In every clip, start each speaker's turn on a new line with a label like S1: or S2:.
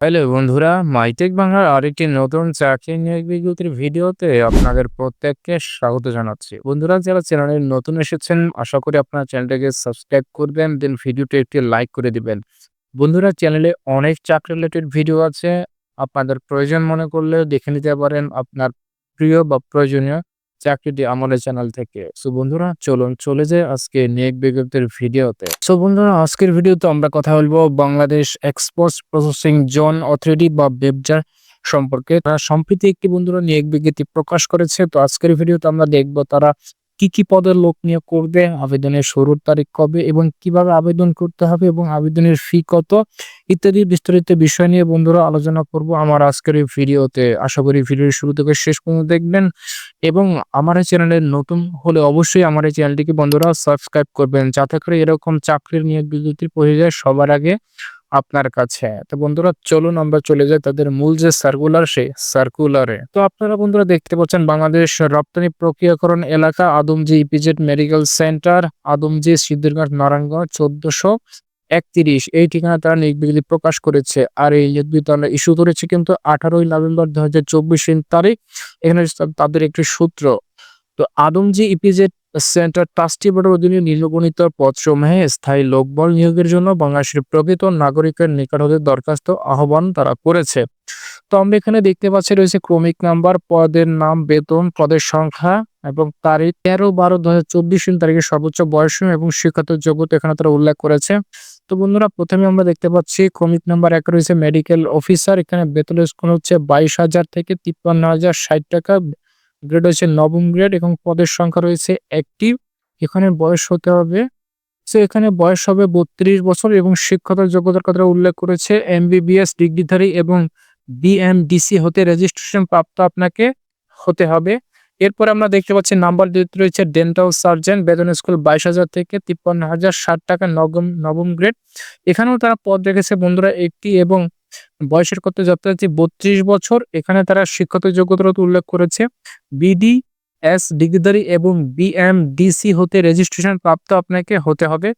S1: Hello বন্ধুরা, MyTech বাংলার আরেকটি নতুন চাকরি নিয়োগ বিজ্ঞপ্তির ভিডিওতে আপনাদের প্রত্যেককে স্বাগত জানাচ্ছি। বন্ধুরা, যারা চ্যানেলে নতুন এসেছেন, আশা করি আপনার চ্যানেলটাকে সাবস্ক্রাইব করবেন, দেন ভিডিওটি একটি লাইক করে দিবেন। বন্ধুরা, চ্যানেলে অনেক চাকরি রিলেটেড ভিডিও আছে। আপনাদের প্রয়োজন মনে করলে দেখে নিতে পারেন। আপনার প্রিয় বা প্রয়োজনীয় চাকরিটি আমাদের চ্যানেল থেকে। সো বন্ধুরা, চলুন চলে যায় আজকে নিয়োগ বিজ্ঞপ্তির ভিডিওতে সো বন্ধুরা, আজকের ভিডিওতে আমরা কথা বলব Bangladesh exports processing zone authority বা বেবজার সম্পর্কে। তারা সম্প্রীতি একটি বন্ধুরা নিয়োগ বিজ্ঞপ্তি প্রকাশ করেছে। তো আজকের ভিডিওতে আমরা দেখব তারা কি কি পদের লোক নিয়োগ করবে, আবেদনের শুরুর তারিখ কবে এবং কীভাবে আবেদন করতে হবে এবং আবেদনের ফি কত, ইত্যাদি বিস্তারিত বিষয় নিয়ে বন্ধুরা আলোচনা করব আমার আজকের এই ভিডিওতে। আশা করি ভিডিওর শুরু থেকে শেষ পর্যন্ত দেখবেন এবং আমার এই চ্যানেলে নতুন হলে অবশ্যই আমার এই চ্যানেলটিকে বন্ধুরা সাবস্ক্রাইব করবেন যাতে করে এরকম চাকরির নিয়োগ বিজ্ঞপ্তি পৌঁছে যায় সবার আগে। আপনার কাছে। তো বন্ধুরা, চলুন আমরা চলে যাই তাদের মূল যে সার্কুলার সেই সার্কুলারে তো আপনারা বন্ধুরা দেখতে পাচ্ছেন, বাংলাদেশ রপ্তানি প্রক্রিয়াকরণ এলাকা, Adamjee EPZ medical centre Adamjee Siddhirganj Narayanganj, চোদ্দশো একত্রিশ। এই ঠিকানা তারা নিয়োগ প্রকাশ করেছে। আর এই নিয়োগ ইস্যু করেছি কিন্তু আঠারোই নভেম্বর দু হাজার চব্বিশ তারিখ। এখানে তাদের একটি সূত্র। তো আদমজি ইপিজেড সেন্টার ট্রাস্টি বোর্ডের অধীনে নির্বাচিত পদসমূহে স্থায়ী লোকবল নিয়োগের জন্য বাংলাদেশের প্রকৃত নাগরিকের নিকট হতে দরখাস্ত আহ্বান তারা করেছে। তো আমরা এখানে দেখতে পাচ্ছি রয়েছে ক্রমিক নাম্বার, পদের নাম, বেতন, পদের সংখ্যা এবং তারিখ। তেরো বারো দু হাজার চব্বিশ তারিখে সর্বোচ্চ বয়স এবং শিক্ষাগত যোগ্যতা এখানে তারা উল্লেখ করেছে। তো বন্ধুরা, প্রথমে আমরা দেখতে পাচ্ছি ক্রমিক নাম্বার এক রয়েছে মেডিকেল অফিসার এখানে বেতনের স্কুল হচ্ছে বাইশ হাজার থেকে তিপ্পান্ন হাজার ষাট টাকা। গ্রেড হচ্ছে নবম গ্রেড এবং পদের সংখ্যা রয়েছে একটি এখানে বয়স হতে হবে। সো এখানে বয়স হবে বত্রিশ বছর এবং শিক্ষাগত যোগ্যতার কথা উল্লেখ করেছে এমবিবিএস ডিগ্রিধারী এবং বিএমডিসি হতে রেজিস্ট্রেশন প্রাপ্ত আপনাকে হতে হবে। এরপর আমরা দেখতে পাচ্ছি নাম্বার দুইতে রয়েছে ডেন্টাল সার্জন বেতন স্কুল বাইশ হাজার থেকে তিপ্পান্ন হাজার ষাট টাকা নবম নবম গ্রেড এখানেও তারা পদ রেখেছে বন্ধুরা একটি এবং বয়সের কত যাত্রার্থী বত্রিশ বছর। এখানে তারা শিক্ষত যোগ্যতা উল্লেখ করেছে। বিডি এস ডিগ্রিধারী এবং বিএমডিসি হতে রেজিস্ট্রেশন প্রাপ্ত আপনাকে হতে হবে।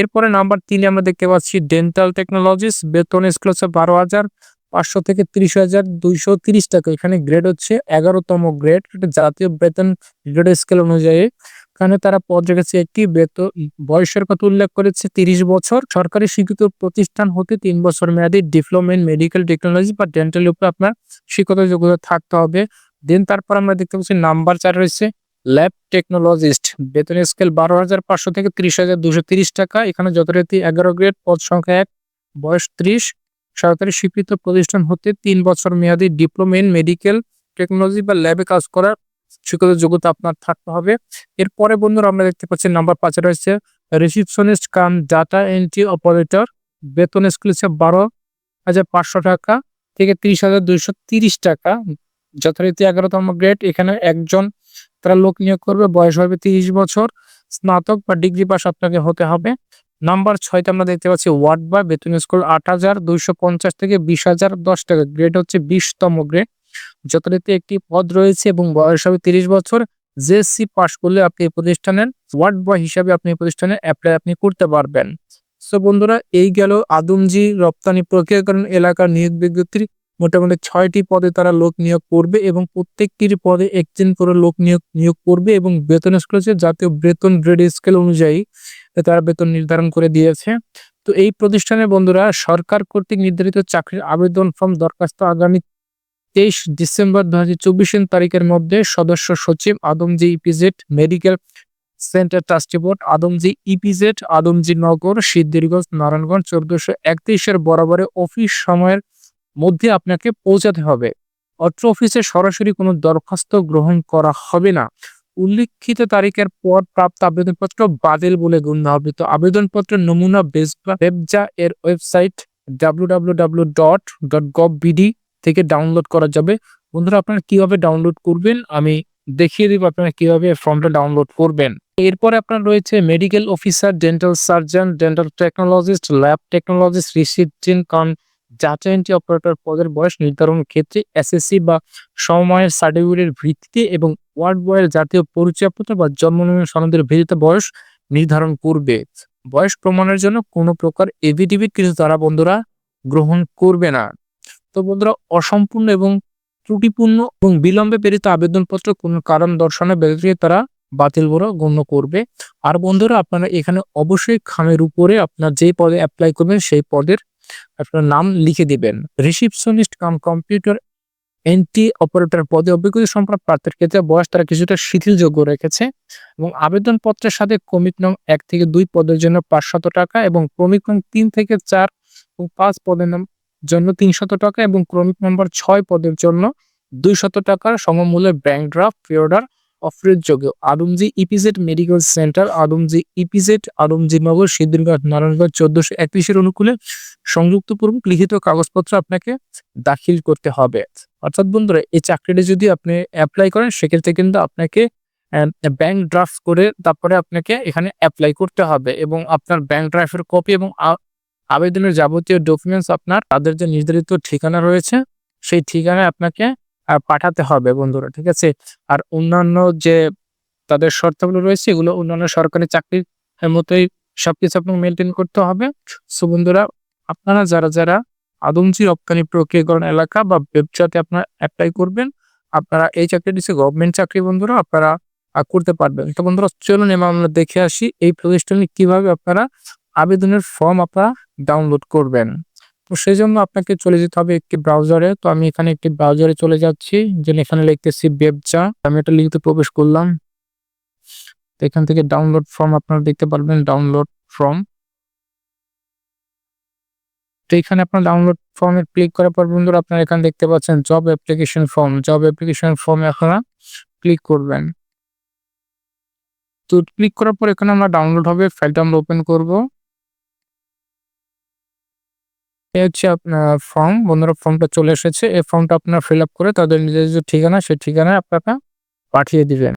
S1: এরপরে নাম্বার তিনে আমরা দেখতে পাচ্ছি ডেন্টাল টেকনোলজিস বেতন স্কুল হচ্ছে বারো হাজার পাঁচশো থেকে ত্রিশ হাজার দুইশো তিরিশ টাকা। এখানে গ্রেড হচ্ছে এগারোতম গ্রেড জাতীয় বেতন গ্রেড স্কেল অনুযায়ী। এখানে তারা পদ রেখেছে একটি বেতন বয়সের কথা উল্লেখ করেছে, তিরিশ বছর। সরকারি স্বীকৃত প্রতিষ্ঠান হতে তিন বছর মেয়াদী ডিপ্লোমা ইন মেডিকেল টেকনোলজি বা ডেন্টাল উপরে আপনার শিক্ষত যোগ্যতা থাকতে হবে। দেন তারপর আমরা দেখতে পাচ্ছি নাম্বার চার রয়েছে, ল্যাব টেকনোলজিস্ট। বেতন স্কেল বারো হাজার পাঁচশো থেকে ত্রিশ হাজার দুশো তিরিশ টাকা। এখানে যথারীতি এগারো গ্রেড, পদ সংখ্যা এক, বয়স ত্রিশ। সরকারি স্বীকৃত প্রতিষ্ঠান হতে তিন বছর মেয়াদী ডিপ্লোমা ইন মেডিকেল টেকনোলজি বা ল্যাবে কাজ করার শিক্ষত যোগ্যতা আপনার থাকতে হবে। এরপরে বন্ধুরা আমরা দেখতে পাচ্ছি নাম্বার পাঁচে রয়েছে receptionist cum data entry operator বেতন স্কুল হচ্ছে বারো হাজার পাঁচশো টাকা থেকে তিরিশ হাজার দুইশো তিরিশ টাকা। যথারীতি এগারোতম গ্রেড এখানে একজন তারা লোক নিয়োগ করবে, বয়স হবে তিরিশ বছর, স্নাতক বা ডিগ্রি পাস আপনাকে হতে হবে। নাম্বার ছয়তে আমরা দেখতে পাচ্ছি ওয়ার্ড বা বেতন স্কুল আট হাজার দুইশো পঞ্চাশ থেকে বিশ হাজার দশ টাকা গ্রেড হচ্ছে বিশতম গ্রেড যথারীতি একটি পদ রয়েছে এবং বয়স হবে তিরিশ বছর। জেএসসি পাস করলে আপনি এই প্রতিষ্ঠানের ওয়ার্ড বয় হিসাবে আপনি প্রতিষ্ঠানে অ্যাপ্লাই আপনি করতে পারবেন। সো বন্ধুরা, এই গেল আদমজি রপ্তানি প্রক্রিয়াকরণ এলাকার নিয়োগ বিজ্ঞপ্তির মোটামুটি ছয়টি পদে তারা লোক নিয়োগ করবে এবং প্রত্যেকটির পদে একজন করে লোক নিয়োগ নিয়োগ করবে এবং বেতন স্কেল হচ্ছে জাতীয় বেতন গ্রেড স্কেল অনুযায়ী তারা বেতন নির্ধারণ করে দিয়েছে। তো এই প্রতিষ্ঠানের বন্ধুরা, সরকার কর্তৃক নির্ধারিত চাকরির আবেদন ফর্ম দরখাস্ত আগামী তেইশ ডিসেম্বর দু হাজার চব্বিশ তারিখের মধ্যে সদস্য সচিব Adamjee EPZ medical centre trustee board Adamjee EPZ Adamjee Nagar Siddhirganj Narayanganj চোদ্দশো একত্রিশের বরাবরে অফিস সময়ের মধ্যে আপনাকে পৌঁছাতে হবে। অত্র অফিসে সরাসরি কোনো দরখাস্ত গ্রহণ করা হবে না। উল্লিখিত তারিখের পর প্রাপ্ত আবেদনপত্র বাতিল বলে গণ্য হবে তো আবেদনপত্রের নমুনা বেবজা এর website W W W dot dot gov BD থেকে ডাউনলোড করা যাবে। বন্ধুরা, আপনারা কীভাবে ডাউনলোড করবেন? আমি দেখিয়ে দিব আপনারা কীভাবে ফর্মটা ডাউনলোড করবেন। এরপরে আপনার রয়েছে medical officer dental surgeon dental technologist lab technologist reception cum data entry operator পদের বয়স নির্ধারণের ক্ষেত্রে এসএসসি বা সময়ের সার্টিফিকেটের ভিত্তিতে এবং ওয়ার্ড বয়ের জাতীয় পরিচয়পত্র বা জন্ম নিবন্ধন সনদের ভিত্তিতে বয়স নির্ধারণ করবে। বয়স প্রমাণের জন্য কোনো প্রকার এভিডেভিট কিছু তারা বন্ধুরা গ্রহণ করবে না। তো বন্ধুরা, অসম্পূর্ণ এবং ত্রুটিপূর্ণ এবং বিলম্বে প্রেরিত আবেদনপত্র কোনো কারণ দর্শানোর ব্যতিরে তারা বাতিল বলে গণ্য করবে। আর বন্ধুরা, আপনারা এখানে অবশ্যই খামের উপরে আপনার যেই পদে অ্যাপ্লাই করবেন, সেই পদের আপনার নাম লিখে দিবেন। রিসিপশনিস্ট কাম কম্পিউটার এনটি অপারেটর পদে অভিজ্ঞতা সম্পন্ন প্রার্থীর ক্ষেত্রে বয়স তারা কিছুটা শিথিলযোগ্য রেখেছে এবং আবেদনপত্রের সাথে ক্রমিক নং এক থেকে দুই পদের জন্য পাঁচশত টাকা এবং ক্রমিক নং তিন থেকে চার এবং পাঁচ পদের নাম জন্য তিনশত টাকা এবং ক্রমিক নম্বর ছয় পদের জন্য দুইশত টাকার সমমূল্যের ব্যাংক ড্রাফট অর্ডার অফারের Adamjee EPZ medical centre Adamjee EPZ Adamjee Nagar, Siddhirganj, Narayanganj চোদ্দশো একত্রিশের অনুকূলে সংযুক্তপূর্বক লিখিত কাগজপত্র আপনাকে দাখিল করতে হবে। অর্থাৎ বন্ধুরা, এই চাকরিটা যদি আপনি অ্যাপ্লাই করেন, সেক্ষেত্রে কিন্তু আপনাকে ব্যাংক ড্রাফট করে তারপরে আপনাকে এখানে অ্যাপ্লাই করতে হবে এবং আপনার ব্যাংক ড্রাফটের কপি এবং আবেদনের যাবতীয় ডকুমেন্টস আপনার, তাদের যে নির্ধারিত ঠিকানা রয়েছে, সেই ঠিকানায় আপনাকে পাঠাতে হবে বন্ধুরা, ঠিক আছে? আর অন্যান্য যে তাদের শর্তাবলী রয়েছে, এগুলো অন্যান্য সরকারি চাকরির মতোই সবকিছু আপনাকে মেনটেন করতে হবে। সো বন্ধুরা, আপনারা যারা যারা আদমজি রপ্তানি প্রক্রিয়াকরণ এলাকা বা ব্যবসাতে আপনারা অ্যাপ্লাই করবেন, আপনারা এই চাকরিটি হচ্ছে গভর্নমেন্ট চাকরি বন্ধুরা, আপনারা করতে পারবেন। তো বন্ধুরা, চলুন এবার আমরা দেখে আসি এই প্রতিষ্ঠানে কীভাবে আপনারা আবেদনের ফর্ম আপনারা ডাউনলোড করবেন। তো সেই জন্য আপনাকে চলে যেতে হবে একটি ব্রাউজারে তো আমি এখানে একটি ব্রাউজারে চলে যাচ্ছি যে এখানে লিখতেছি বেবজা আমি এটা লিখতে প্রবেশ করলাম। এখান থেকে ডাউনলোড ফর্ম আপনারা দেখতে পারবেন ডাউনলোড ফর্ম তো এখানে আপনার ডাউনলোড ফর্মে ক্লিক করার পর বন্ধুরা আপনারা এখানে দেখতে পাচ্ছেন job application form job application ফর্মে আপনারা ক্লিক করবেন। তো ক্লিক করার পর এখানে আমরা ডাউনলোড হবে ফাইলটা আমরা ওপেন করব। এই হচ্ছে আপনার ফর্ম বন্ধুরা ফর্মটা চলে এসেছে। এই ফর্মটা আপনার ফিল আপ করে তাদের নিজের যে ঠিকানা, সেই ঠিকানায় আপনারা পাঠিয়ে দিবেন।